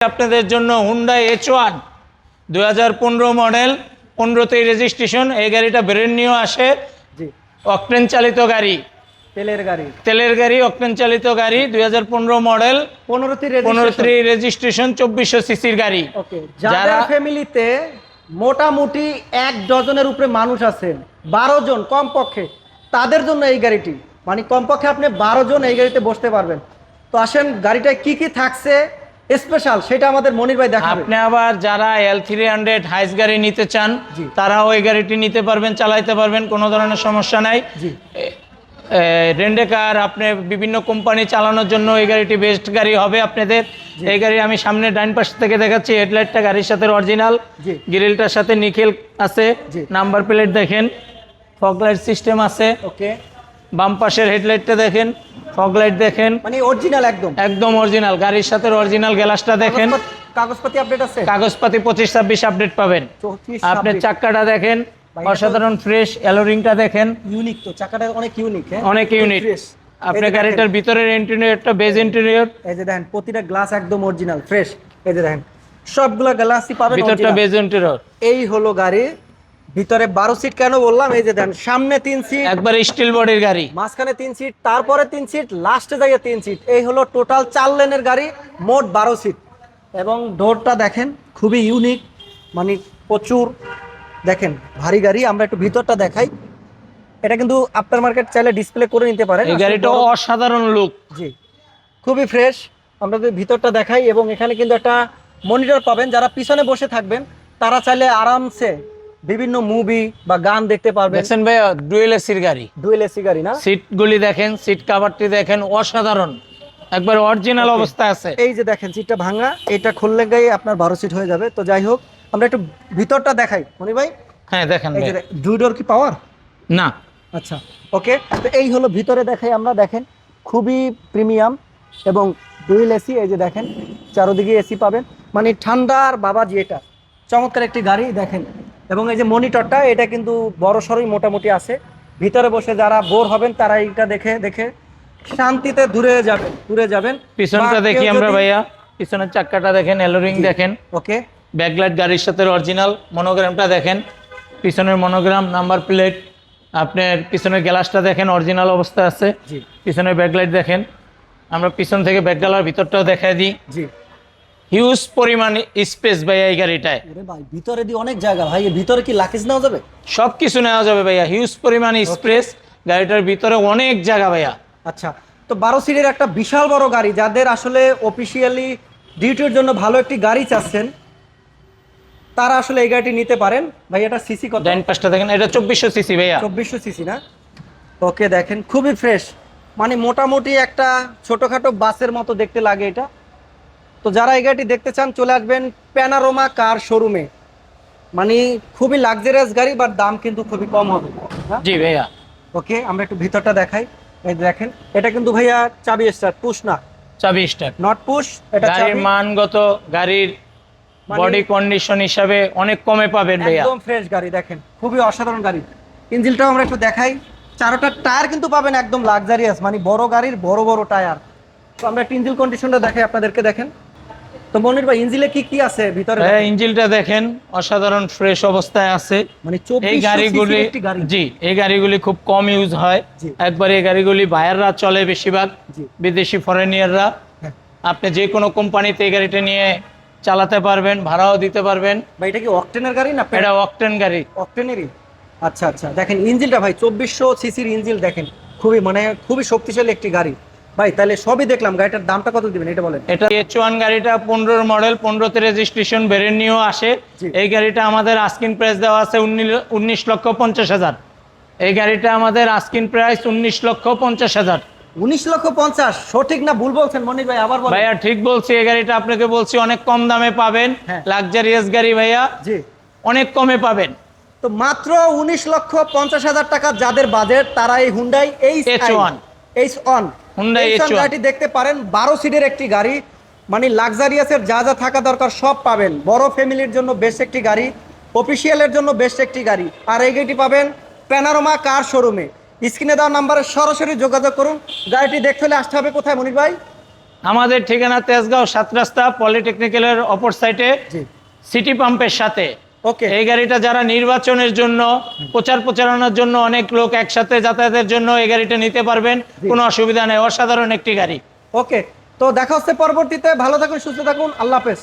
আপনাদের জন্য Hyundai H one দু মডেল পনেরোতেই রেজিস্ট্রেশন এই গাড়িটা ব্রেন নিউ আসে। অকটেন চালিত গাড়ি। তেলের গাড়ি। তেলের গাড়ি অকটেন চালিত গাড়ি দুই হাজার পনেরো মডেল পনেরোটি রেজিস্ট্রেশন চব্বিশশো সিসির গাড়ি। যারা- ফ্যামিলিতে মোটামুটি এক ডজনের উপরে মানুষ আছেন বারো জন কমপক্ষে তাদের জন্য এই গাড়িটি। মানে কমপক্ষে আপনি বারো জন এই গাড়িতে বসতে পারবেন। তো আসেন গাড়িটায় কি কি থাকছে স্পেশাল সেটা আমাদের মনির ভাই দেখাবে। আপনি আবার যারা এল থ্রি হান্ড্রেড হাইস গাড়ি নিতে চান। তারা ওই গাড়িটি নিতে পারবেন চালাইতে পারবেন কোনো ধরনের সমস্যা নাই। রেন্ডে কার আপনি বিভিন্ন কোম্পানি চালানোর জন্য এই গাড়িটি বেস্ট গাড়ি হবে আপনাদের। এই গাড়ি আমি সামনে ডাইন পাশ থেকে দেখাচ্ছি হেডলাইটটা গাড়ির সাথে অরিজিনাল গ্রিলটার সাথে নিকেল আছে নাম্বার প্লেট দেখেন ফগ লাইট সিস্টেম আছে। ওকে। বাম পাশের হেডলাইটটা দেখেন ফগ লাইট দেখেন। মানে অরিজিনাল একদম। একদম অরিজিনাল গাড়ির সাথে অরিজিনাল গ্লাসটা দেখেন। কাগজপাতি- আপডেট আছে? কাগজপাতি পঁচিশ ছাব্বিশ আপডেট পাবেন। আপনার চাক্কাটা দেখেন অসাধারণ ফ্রেশ অ্যালোরিংটা দেখেন। ইউনিক তো চাকাটা অনেক ইউনিক হ্যাঁ? অনেক ইউনিক। আপনার গাড়িটার ভিতরের ইন্টেরিয়রটা বেজ ইন্টেরিয়র এই যে দেখেন প্রতিটা গ্লাস একদম অরিজিনাল ফ্রেশ এই যে দেখেন সবগুলো গ্লাসই পাবেন ভিতরটা বেজ ইন্টেরিয়র এই হলো গাড়ি ভিতরে বারো সিট কেন বললাম? এই যে দেন সামনে তিন সিট একবার স্টিল বডির গাড়ি। মাঝখানে তিন সিট তারপরে তিন সিট লাস্টে যাইয়ে তিন সিট এই হলো টোটাল চার লেনের গাড়ি মোট বারো সিট এবং ডোরটা দেখেন খুবই ইউনিক মানে প্রচুর। দেখেন ভারী গাড়ি আমরা একটু ভিতরটা দেখাই। এটা কিন্তু আফটার মার্কেট চাইলে ডিসপ্লে করে নিতে পারে এই গাড়িটা অসাধারণ লুক জি খুবই ফ্রেশ আমরা যদি ভিতরটা দেখাই এবং এখানে কিন্তু একটা মনিটর পাবেন। যারা পিছনে বসে থাকবেন তারা চাইলে আরামসে বিভিন্ন মুভি বা গান দেখতে পারবেন। দেখছেন ভাই ডুয়েল এসির গাড়ি। ডুয়েল এসি গাড়ি না? সিটগুলি দেখেন সিট কাভারটি দেখেন অসাধারণ। একবার অরিজিনাল. অবস্থায় আছে। এই যে দেখেন সিটটা ভাঙা এটা খুললে গায়ে আপনার বারো সিট হয়ে যাবে। তো যাই হোক আমরা একটু ভিতরটা দেখাই। মনি ভাই? হ্যাঁ দেখেন এই যে দুই ডোর কি পাওয়ার না। আচ্ছা ওকে। তো এই হলো ভিতরে দেখাই আমরা দেখেন খুবই প্রিমিয়াম এবং ডুয়েল এসি এই যে দেখেন চারোদিকে এসি পাবেন। মানে ঠান্ডার বাবাজি এটা। চমৎকার একটি গাড়ি দেখেন এবং এই যে মনিটরটা এটা কিন্তু বড় সড়ই মোটামুটি আছে। ভিতরে বসে যারা বোর হবেন তারা এইটা দেখে দেখে শান্তিতে দূরে যাবেন দূরে যাবেন। পিছনটা দেখি আমরা ভাইয়া। পিছনের চাক্কাটা দেখেন এলোরিং দেখেন। ওকে। ব্যাকলাইট গাড়ির সাথে অরিজিনাল মনোগ্রামটা দেখেন। পিছনের মনোগ্রাম নাম্বার প্লেট আপনার পিছনের গ্লাসটা দেখেন অরিজিনাল অবস্থায় আছে। জি। পিছনের ব্যাকলাইট দেখেন। আমরা পিছন থেকে ব্যাকডালার ভিতরটাও দেখাই দিই। জি। হিউজ পরিমাণ স্পেস ভাইয়া এই গাড়িটায়। ভাই ভিতরে দিয়ে অনেক জায়গা। ভাই ভিতরে কি লাকিজ নেওয়া যাবে? সব কিছু নেওয়া যাবে ভাইয়া। হিউজ পরিমাণ স্পেস গাড়িটার ভিতরে অনেক জায়গা ভাইয়া। আচ্ছা তো বারো সিটের একটা বিশাল বড় গাড়ি যাদের আসলে অফিসিয়ালি ডিউটির জন্য ভালো একটি গাড়ি চাচ্ছেন তারা আসলে এই গাড়িটি নিতে পারেন। ভাই এটা সিসি কত? ডাইন পাশটা দেখেন এটা চব্বিশশো সিসি ভাইয়া। চব্বিশশো সিসি না? ওকে দেখেন খুবই ফ্রেশ মানে মোটামুটি একটা ছোটোখাটো বাসের মতো দেখতে লাগে এটা। তো যারা এই গাড়িটি দেখতে চান চলে আসবেন প্যানারোমা কার শোরুমে মানে খুবই লাক্সারিয়াস গাড়ি বাট দাম কিন্তু খুবই কম হবে। হ্যাঁ? জি ভাইয়া। ওকে আমরা একটু ভিতরটা দেখাই। এই দেখেন এটা কিন্তু ভাইয়া চাবি স্টার পুশ না। চাবি স্টার নট পুশ এটা গাড়ির মানগত গাড়ির মানে- বডি কন্ডিশন হিসাবে অনেক কমে পাবেন ভাইয়া। একদম ফ্রেশ গাড়ি দেখেন খুবই অসাধারণ গাড়ি। ইঞ্জিনটাও আমরা একটু দেখাই। চারোটা টায়ার কিন্তু পাবেন একদম লাক্সারিয়াস মানে বড় গাড়ির বড় বড় টায়ার তো আমরা একটু ইঞ্জিন কন্ডিশনটা দেখাই আপনাদেরকে দেখেন। তো মনির ভাই ইঞ্জিনে কি কি আছে ভিতরে? দেখেন। ইঞ্জিনটা দেখেন অসাধারণ ফ্রেশ অবস্থায় আছে। মানে এই গাড়িগুলি জি এই গাড়িগুলি খুব কম ইউজ হয়। একবার এই গাড়িগুলি বায়াররা চলে বেশিরভাগ বিদেশি ফরেনিয়াররা হ্যাঁ। আপনি যে কোনো কোম্পানিতে এই গাড়িটা নিয়ে চালাতে পারবেন ভাড়াও দিতে পারবেন। ভাই এটা কি অকটেনের গাড়ি না এটা অকটেন গাড়ি। অকটেনেরই আচ্ছা আচ্ছা। দেখেন ইঞ্জিনটা ভাই চব্বিশশো সিসির ইঞ্জিন দেখেন। খুবই মানে খুবই শক্তিশালী একটি গাড়ি। ভাই তাহলে সবই দেখলাম। গাড়িটার দামটা কত দিবেন? এটা বলেন। এটা এইচ ওয়ান গাড়িটা পনেরোর মডেল পনেরোতে রেজিস্ট্রেশন বেরেন নিয়েও আসে। এই গাড়িটা আমাদের আস্কিন প্রাইস দেওয়া আছে উনিশ- লক্ষ পঞ্চাশ হাজার। এই গাড়িটা আমাদের আস্কিন প্রাইস উনিশ লক্ষ পঞ্চাশ হাজার। উনিশ লক্ষ পঞ্চাশ? সঠিক না ভুল বলছেন? মনির ভাই আবার ভাইয়া ঠিক বলছি এই গাড়িটা আপনাকে বলছি অনেক কম দামে পাবেন। হ্যাঁ। লাক্সারিয়াস গাড়ি ভাইয়া। জি। অনেক কমে পাবেন। তো মাত্র উনিশ লক্ষ পঞ্চাশ হাজার টাকা যাদের বাজেট তারা এই Hyundai H H1 H one Hyundai H1 গাড়িটি দেখতে পারেন বারো সিটের একটি গাড়ি। মানে লাক্সারিয়াসের যা যা থাকা দরকার সব পাবেন। বড় ফ্যামিলির জন্য বেস্ট একটি গাড়ি অফিসিয়ালের জন্য বেস্ট একটি গাড়ি। আর এই গাড়িটি পাবেন প্যানারোমা কার শোরুমে স্ক্রিনে দেওয়া নাম্বারে সরাসরি যোগাযোগ করুন। গাড়িটি দেখতে হলে আসতে হবে কোথায় মনির ভাই? আমাদের ঠিকানা তেজগাঁও সাত রাস্তা পলিটেকনিক্যালের অপর সাইডে সিটি পাম্পের সাথে। ওকে এই গাড়িটা যারা নির্বাচনের জন্য প্রচার প্রচারণার জন্য অনেক লোক একসাথে যাতায়াতের জন্য এই গাড়িটা নিতে পারবেন কোনো অসুবিধা নেই অসাধারণ একটি গাড়ি। ওকে তো দেখা হচ্ছে পরবর্তীতে ভালো থাকুন সুস্থ থাকুন আল্লাহ হাফেজ।